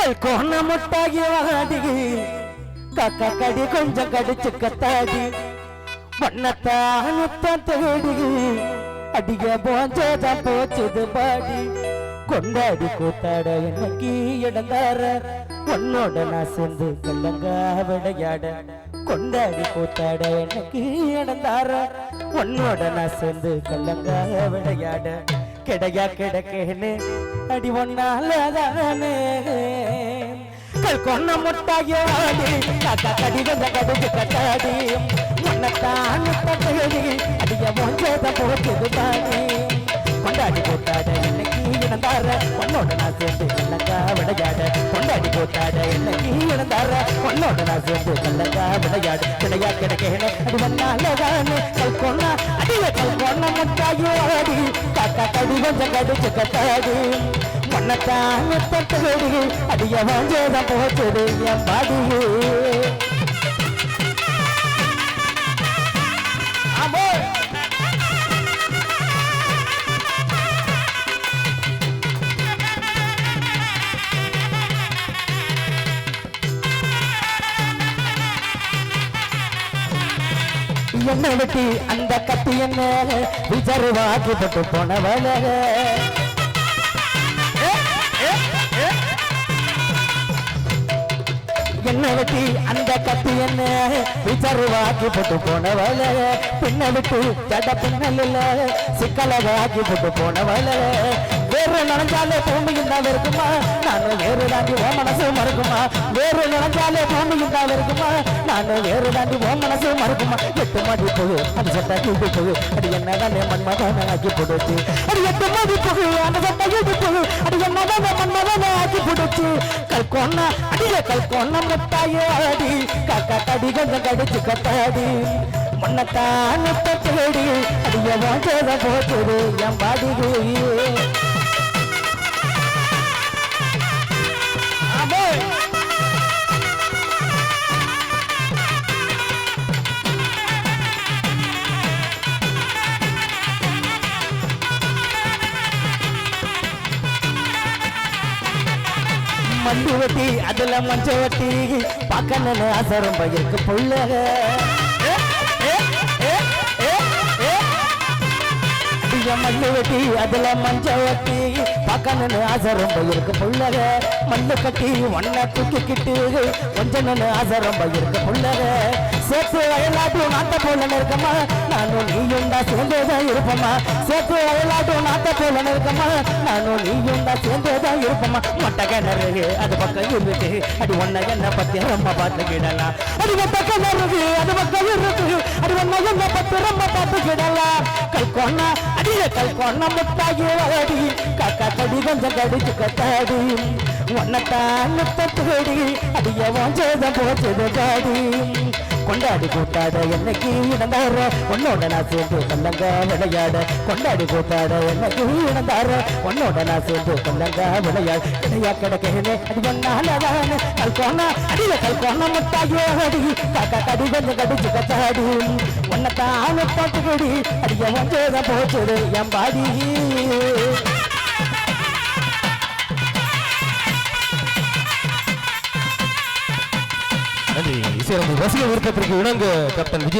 கல்கோண முட்டாகி வாடி. காக்கா கடி கொஞ்சம் கடிச்சு கத்தாடி. வண்ணத்தானுத்தான் தேடி. அடிய போஞ்சதான் போச்சுது பாடி. கொண்டாடி கூத்தாட என்னைக்கு இடந்தார உன்னோட நான் சேர்ந்து கல்லங்கா விளையாட. கொண்டாடி கூத்தாட எனக்கு இடந்தார உன்னோட நான் சேர்ந்து கல்லங்கா விளையாட. கிடையா கிடைக்கேனே. அடி ஒன்னாலதானே கல் கொன்ன முட்டாயாடி கடி வந்த கடுகு கட்டாடி. உன்னத்தான் இழந்தார உன்னோட நான் சேர்ந்து கல்லங்கா விளையாட. கொண்டாடி போட்டாட இன்னைக்கு இழந்தார உன்னோட நான் சேர்ந்து கல்லங்கா விளையாடு. கிடையா கிடக்கேன அது வந்தாலதானே கல் அடிய கல் கொன்ன முட்டாயாடி காக்கா கடி வந்த கடுகு கட்டாடி மண்ணத்தான் தட்டடி அடிய வாஞ்சத போச்சுது என் பாடியே. என்ன வெட்டி அந்த கத்தி என்ன விசருவாக்கி போட்டு போனவள. என்ன வெட்டி அந்த கத்தி என்ன விசருவாக்கி போட்டு போனவள. பின்ன விட்டு ஜட பின்னலில் சிக்கலவாக்கி போட்டு போனவள. வேறு நினைஞ்சாலே பூமியும் தான் இருக்குமா நானும் வேறு தாண்டி ஓ மனசு மறுக்குமா? வேறு நினைஞ்சாலே பூமியும் தான் இருக்குமா நானும் வேறு தாண்டி ஓ மனசு மறுக்குமா? எட்டு மதி போகு அந்த சட்டை கூட்டு போகு அது என்னதானே மண்மதான ஆக்கி போடுச்சு? அது எட்டு மதி போகு அந்த சட்டை கூட்டு போகு அது என்னதானே மண்மதான ஆக்கி போடுச்சு? கல்கொன்னா அடிய கல்கொன்னா முட்டாயே அடி. காக்கா கடி கொஞ்சம் கடிச்சு கட்டாடி மண்ணத்தான் தேடி அடிய வாஞ்சத போச்சுது என் பாடிக்கு மண்டி வட்டி அதுல மஞ்ச வட்டி பார்க்கணும்னு ஆசை ரொம்ப இருக்கு புள்ள. மண்ணு வெட்டி அதுல மஞ்ச வெட்டி பார்க்கணும்னு ஆசை ரொம்ப இருக்கு புள்ளக மண்ணு கட்டி ஒன்ன தூக்கிக்கிட்டு கொஞ்சம்னு ஆசை ரொம்ப இருக்கு புள்ளக சேர்த்து வயலாட்டும் நாட்ட போல இருக்கமா நானும் நீயும் தான் சேர்ந்தேதான் இருப்போமா சேர்த்து வயலாட்டும் நாட்ட போல இருக்கமா நானும் நீயும் தான் சேர்ந்தேதான் இருப்போமா மொட்டை கிணறு அது பக்கம் இருக்கு. அடி ஒன்ன என்ன பத்தி ரொம்ப பார்த்துக்கிடலாம். அது மொட்டை கிணறு அது பக்கம் இருக்கு. அடி ஒன்ன என்ன பத்தி ரொம்ப பார்த்துக்கிடலாம். கல் கொன்னா அடிய கல் கொன்ன முட்டாகி அடி. காக்கா கடி கொஞ்சம் கடிச்சு கட்டாடி ஒன்னத்தான் தேடி அடிய வாஞ்சத போச்சது பாடி கொண்டாடி கூட்டாட என்னைக்கு இடந்தார உன்னோட நான் சேர்ந்து கல்லங்க விளையாட. கொண்டாடி கூட்டாட என்னைக்கு இடந்தார உன்னோட நான் சேர்ந்து கல்லங்க விளையாட. கிடையா கிடக்கேனே அது ஒன்னாலதானே? கல்கோனா அடியில கல்கோனா முட்டாயோ அடி காக்கா கடி கொஞ்சம் கடிச்சு கத்தாடி உன்னத்தான் பாட்டுக்கடி. அடிய வந்தத போச்சுடு என் பாடி. நன்றி ரசிக விருப்பத்திற்கு இணங்கு கேப்டன் விஜய்